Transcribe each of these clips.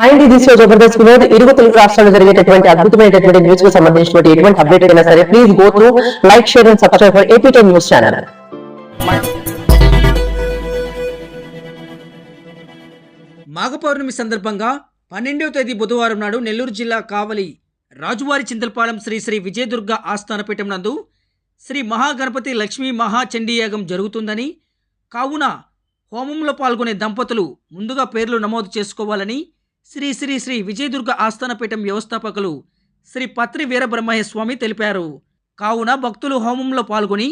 And ఇది so Jabardasth Vinod ఇరుగు తెలుగు రాష్ట్రాల్లో జరిగేటటువంటి అద్భుతమైనటువంటి న్యూస్కు సంబంధించినటువంటి ఎటువంటి అప్డేట్ అయినా సరే please go through like share and subscribe for AP news channel మాఘ పౌర్ణమి సందర్భంగా పన్నెండవ తేదీ బుధవారం నాడు నెల్లూరు జిల్లా కావలి రాజువారి చింతలపాలెం శ్రీ శ్రీ విజయదుర్గ ఆస్థానపీఠం నందు శ్రీ మహాగణపతి లక్ష్మీ మహాచండీయాగం జరుగుతుందని కావున హోమంలో పాల్గొనే దంపతులు ముందుగా పేర్లు నమోదు చేసుకోవాలని శ్రీ శ్రీ శ్రీ విజయదుర్గ ఆస్థానపీఠం వ్యవస్థాపకులు శ్రీ పత్రి వీరబ్రహ్మయ్య స్వామి తెలిపారు. కావున భక్తులు హోమంలో పాల్గొని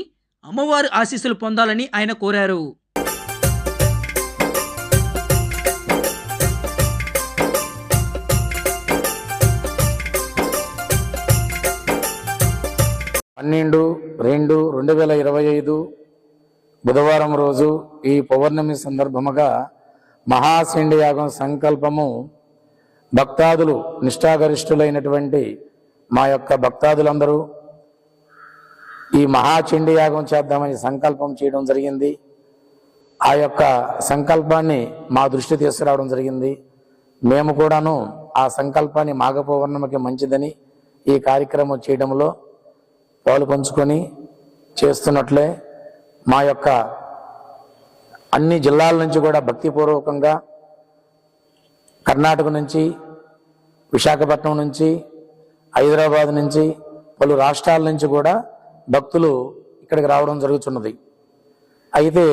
అమ్మవారి ఆశీస్సులు పొందాలని ఆయన కోరారు. పన్నెండు రెండు రెండు వేల ఇరవై ఐదు బుధవారం రోజు ఈ పౌర్ణమి సందర్భముగా మహాశండి యాగం సంకల్పము భక్తాదులు నిష్ఠాగరిష్ఠులైనటువంటి మా యొక్క భక్తాదులందరూ ఈ మహాచండి యాగం చేద్దామని సంకల్పం చేయడం జరిగింది. ఆ యొక్క సంకల్పాన్ని మా దృష్టి తీసుకురావడం జరిగింది. మేము కూడాను ఆ సంకల్పాన్ని మాఘపౌర్ణమికి మంచిదని ఈ కార్యక్రమం చేయడంలో పాలు పంచుకొని చేస్తున్నట్లే మా యొక్క అన్ని జిల్లాల నుంచి కూడా భక్తిపూర్వకంగా కర్ణాటక నుంచి విశాఖపట్నం నుంచి హైదరాబాద్ నుంచి పలు రాష్ట్రాల నుంచి కూడా భక్తులు ఇక్కడికి రావడం జరుగుతున్నది అయితే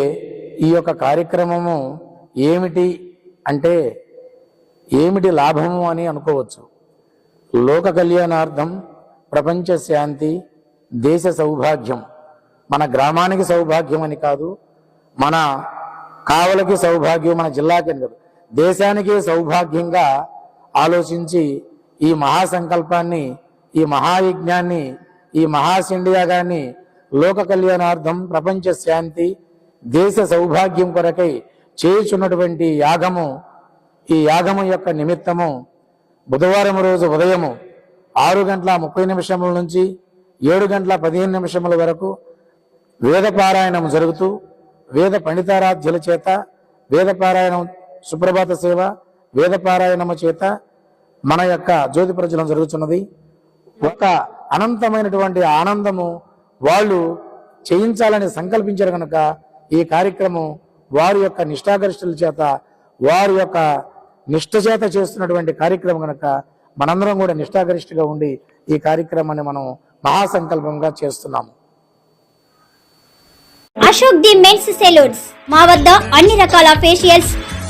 ఈ యొక్క కార్యక్రమము ఏమిటి అంటే ఏమిటి లాభము అని అనుకోవచ్చు. లోక కళ్యాణార్థం ప్రపంచ శాంతి దేశ సౌభాగ్యం. మన గ్రామానికి సౌభాగ్యం అని కాదు మన కావలకి సౌభాగ్యం మన జిల్లాకి అని కాదు. దేశానికి సౌభాగ్యంగా ఆలోచించి ఈ మహాసంకల్పాన్ని ఈ మహాయజ్ఞాన్ని ఈ మహాసిండియాగాన్ని లోక కళ్యాణార్థం ప్రపంచ శాంతి దేశ సౌభాగ్యం కొరకై చేయుచున్నటువంటి యాగము ఈ యాగము యొక్క నిమిత్తము బుధవారం రోజు ఉదయము ఆరు గంటల ముప్పై నిమిషముల నుంచి ఏడు గంటల పదిహేను నిమిషముల వరకు వేద పారాయణం జరుగుతూ వేద పండితారాధ్యుల చేత వేద పారాయణం సుప్రభాత సేవ వేద పారాయణము చేత మన యొక్క జ్యోతి ప్రజలం జరుగుతున్నది. ఒక అనంతమైనటువంటి ఆనందము వాళ్ళు చేయించాలని సంకల్పించారు కనుక ఈ కార్యక్రమం వారి యొక్క నిష్ఠాగరిష్ఠుల చేత వారి యొక్క నిష్ఠ చేత చేస్తున్నటువంటి కార్యక్రమం కనుక మనందరం కూడా నిష్ఠాగరిష్ఠగా ఉండి ఈ కార్యక్రమాన్ని మనం మహాసంకల్పంగా చేస్తున్నాము. Ashok the men's salons. మా వద్ద అన్ని రకాల ఫేషియల్స్